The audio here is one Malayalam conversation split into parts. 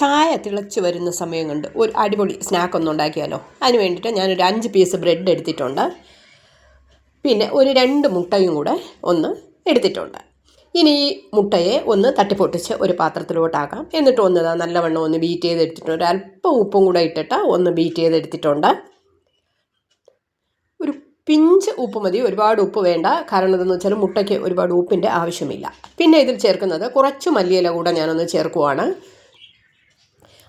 ചായ തിളച്ച് വരുന്ന സമയം കൊണ്ട് ഒരു അടിപൊളി സ്നാക്ക് ഒന്ന് ഉണ്ടാക്കിയാലോ. അതിന് വേണ്ടിയിട്ട് ഞാനൊരു അഞ്ച് പീസ് ബ്രെഡ് എടുത്തിട്ടുണ്ട്. പിന്നെ ഒരു രണ്ട് മുട്ടയും കൂടെ ഒന്ന് എടുത്തിട്ടുണ്ട്. ഇനി ഈ മുട്ടയെ ഒന്ന് തട്ടിപ്പൊട്ടിച്ച് ഒരു പാത്രത്തിലോട്ടാക്കാം എന്നിട്ട് ഒന്ന് നല്ലവണ്ണം ഒന്ന് ബീറ്റ് ചെയ്തെടുത്തിട്ടുണ്ട് ഒരു അല്പം ഉപ്പും കൂടെ ഇട്ടിട്ട് ഒന്ന് ബീറ്റ് ചെയ്ത് ചെയ്തെടുത്തിട്ടുണ്ട് ഒരു പിഞ്ച് ഉപ്പ് മതി. ഒരുപാട് ഉപ്പ് വേണ്ട. കാരണം എന്തെന്ന് വെച്ചാൽ മുട്ടയ്ക്ക് ഒരുപാട് ഉപ്പിന്റെ ആവശ്യമില്ല. പിന്നെ ഇതിൽ ചേർക്കുന്നത് കുറച്ച് മല്ലിയില കൂടെ ഞാനൊന്ന് ചേർക്കുവാണ്.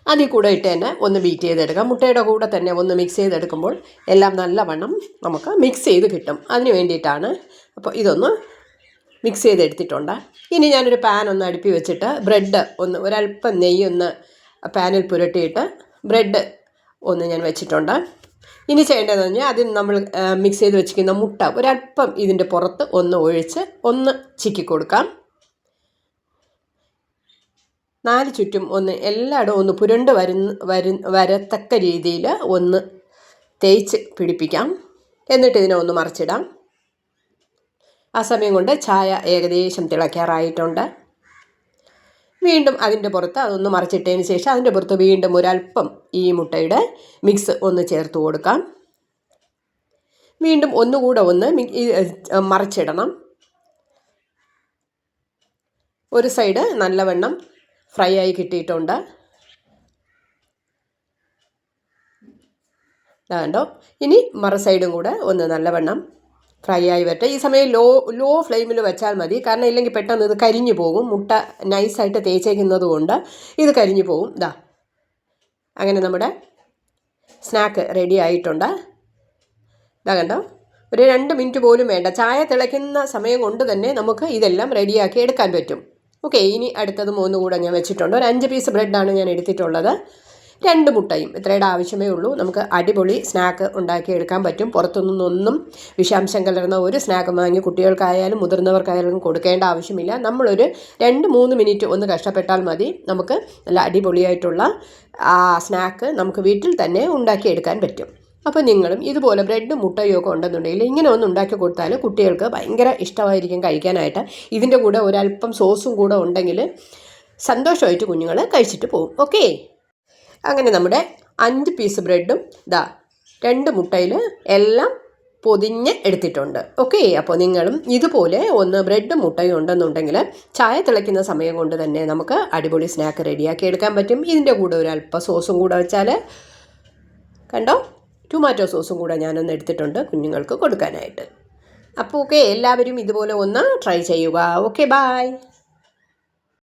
അതിൽ കൂടെ ഇട്ട് തന്നെ ഒന്ന് ബീറ്റ് ചെയ്തെടുക്കാം. മുട്ടയുടെ കൂടെ തന്നെ ഒന്ന് മിക്സ് ചെയ്തെടുക്കുമ്പോൾ എല്ലാം നല്ലവണ്ണം നമുക്ക് മിക്സ് ചെയ്ത് കിട്ടും. അതിന് വേണ്ടിയിട്ടാണ് അപ്പോൾ ഇതൊന്ന് മിക്സ് ചെയ്തെടുത്തിട്ടുണ്ട്. ഇനി ഞാനൊരു പാൻ ഒന്ന് അടുപ്പി വെച്ചിട്ട് ബ്രെഡ് ഒന്ന് ഒരല്പം നെയ്യ് ഒന്ന് പാനിൽ പുരട്ടിയിട്ട് ബ്രെഡ് ഒന്ന് ഞാൻ വെച്ചിട്ടുണ്ട്. ഇനി ചെയ്യേണ്ടതെന്ന് പറഞ്ഞാൽ അതിന് നമ്മൾ മിക്സ് ചെയ്ത് വെച്ചിരിക്കുന്ന മുട്ട ഒരല്പം ഇതിന്റെ പുറത്ത് ഒന്ന് ഒഴിച്ച് ഒന്ന് ചിക്കി കൊടുക്കാം. നാല് ചുറ്റും ഒന്ന് എല്ലായിടവും ഒന്ന് പുരണ്ട് വരുന്ന വരു വരത്തക്ക രീതിയിൽ ഒന്ന് തേച്ച് പിടിപ്പിക്കാം. എന്നിട്ട് ഇതിനെ ഒന്ന് മറിച്ചിടാം. ആ സമയം കൊണ്ട് ചായ ഏകദേശം തിളയ്ക്കാറായിട്ടുണ്ട്. വീണ്ടും അതിന്റെ പുറത്ത് അതൊന്ന് മറിച്ചിട്ടതിന് ശേഷം അതിന്റെ പുറത്ത് വീണ്ടും ഒരല്പം ഈ മുട്ടയുടെ മിക്സ് ഒന്ന് ചേർത്ത് കൊടുക്കാം. വീണ്ടും ഒന്നുകൂടെ ഒന്ന് മറിച്ചിടണം. ഒരു സൈഡ് നല്ലവണ്ണം ഫ്രൈ ആയി കിട്ടിയിട്ടുണ്ട്. കണ്ടോ? ഇനി മറ സൈഡും കൂടെ ഒന്ന് നല്ലവണ്ണം ഫ്രൈ ആയി വരട്ടെ. ഈ സമയം ലോ ലോ ഫ്ലെയിമിൽ വെച്ചാൽ മതി. കാരണം ഇല്ലെങ്കിൽ പെട്ടെന്ന് ഇത് കരിഞ്ഞു പോകും. മുട്ട നൈസായിട്ട് തേച്ചേക്കുന്നത് കൊണ്ട് ഇത് കരിഞ്ഞു പോകും. ഇതാ അങ്ങനെ നമ്മുടെ സ്നാക്ക് റെഡി ആയിട്ടുണ്ട്. ഇതാ കണ്ടോ? ഒരു രണ്ട് മിനിറ്റ് പോലും വേണ്ട. ചായ തിളയ്ക്കുന്ന സമയം കൊണ്ട് തന്നെ നമുക്ക് ഇതെല്ലാം റെഡിയാക്കി എടുക്കാൻ പറ്റും. ഓക്കെ ഇനി അടുത്തത് മൂന്ന് കൂടെ ഞാൻ വെച്ചിട്ടുണ്ട്. ഒരു അഞ്ച് പീസ് ബ്രെഡാണ് ഞാൻ എടുത്തിട്ടുള്ളത്. രണ്ട് മുട്ടയും ഇത്രയുടെ ആവശ്യമേ ഉള്ളൂ. നമുക്ക് അടിപൊളി സ്നാക്ക് ഉണ്ടാക്കിയെടുക്കാൻ പറ്റും. പുറത്തുനിന്നൊന്നും വിഷാംശം കലർന്ന ഒരു സ്നാക്ക് വാങ്ങി കുട്ടികൾക്കായാലും മുതിർന്നവർക്കായാലും കൊടുക്കേണ്ട ആവശ്യമില്ല. നമ്മളൊരു രണ്ട് മൂന്ന് മിനിറ്റ് ഒന്ന് കഷ്ടപ്പെട്ടാൽ മതി. നമുക്ക് നല്ല അടിപൊളിയായിട്ടുള്ള സ്നാക്ക് നമുക്ക് വീട്ടിൽ തന്നെ ഉണ്ടാക്കിയെടുക്കാൻ പറ്റും. അപ്പോൾ നിങ്ങളും ഇതുപോലെ ബ്രെഡ് മുട്ടയോ ഒക്കെ ഉണ്ടെന്നുണ്ടെങ്കിൽ ഇങ്ങനെ ഒന്ന് ഉണ്ടാക്കി കൊടുത്താൽ കുട്ടികൾക്ക് ഭയങ്കര ഇഷ്ടമായിരിക്കും കഴിക്കാനായിട്ട്. ഇതിന്റെ കൂടെ ഒരല്പം സോസും കൂടെ ഉണ്ടെങ്കിൽ സന്തോഷമായിട്ട് കുഞ്ഞുങ്ങൾ കഴിച്ചിട്ട് പോകും ഓക്കേ അങ്ങനെ നമ്മുടെ അഞ്ച് പീസ് ബ്രെഡും ഇതാ രണ്ട് മുട്ടയിൽ എല്ലാം പൊതിഞ്ഞ് എടുത്തിട്ടുണ്ട്. ഓക്കെ അപ്പോൾ നിങ്ങളും ഇതുപോലെ ഒന്ന് ബ്രെഡും മുട്ടയും ഉണ്ടെന്നുണ്ടെങ്കിൽ ചായ തിളയ്ക്കുന്ന സമയം കൊണ്ട് തന്നെ നമുക്ക് അടിപൊളി സ്നാക്ക് റെഡിയാക്കി എടുക്കാൻ പറ്റും. ഇതിന്റെ കൂടെ ഒരു സോസും കൂടെ വെച്ചാൽ കണ്ടോ? ടൊമാറ്റോ സോസും കൂടെ ഞാനൊന്ന് എടുത്തിട്ടുണ്ട് കുഞ്ഞുങ്ങൾക്ക് കൊടുക്കാനായിട്ട്. അപ്പോൾ ഓക്കെ എല്ലാവരും ഇതുപോലെ ഒന്ന് ട്രൈ ചെയ്യുക. Okay bye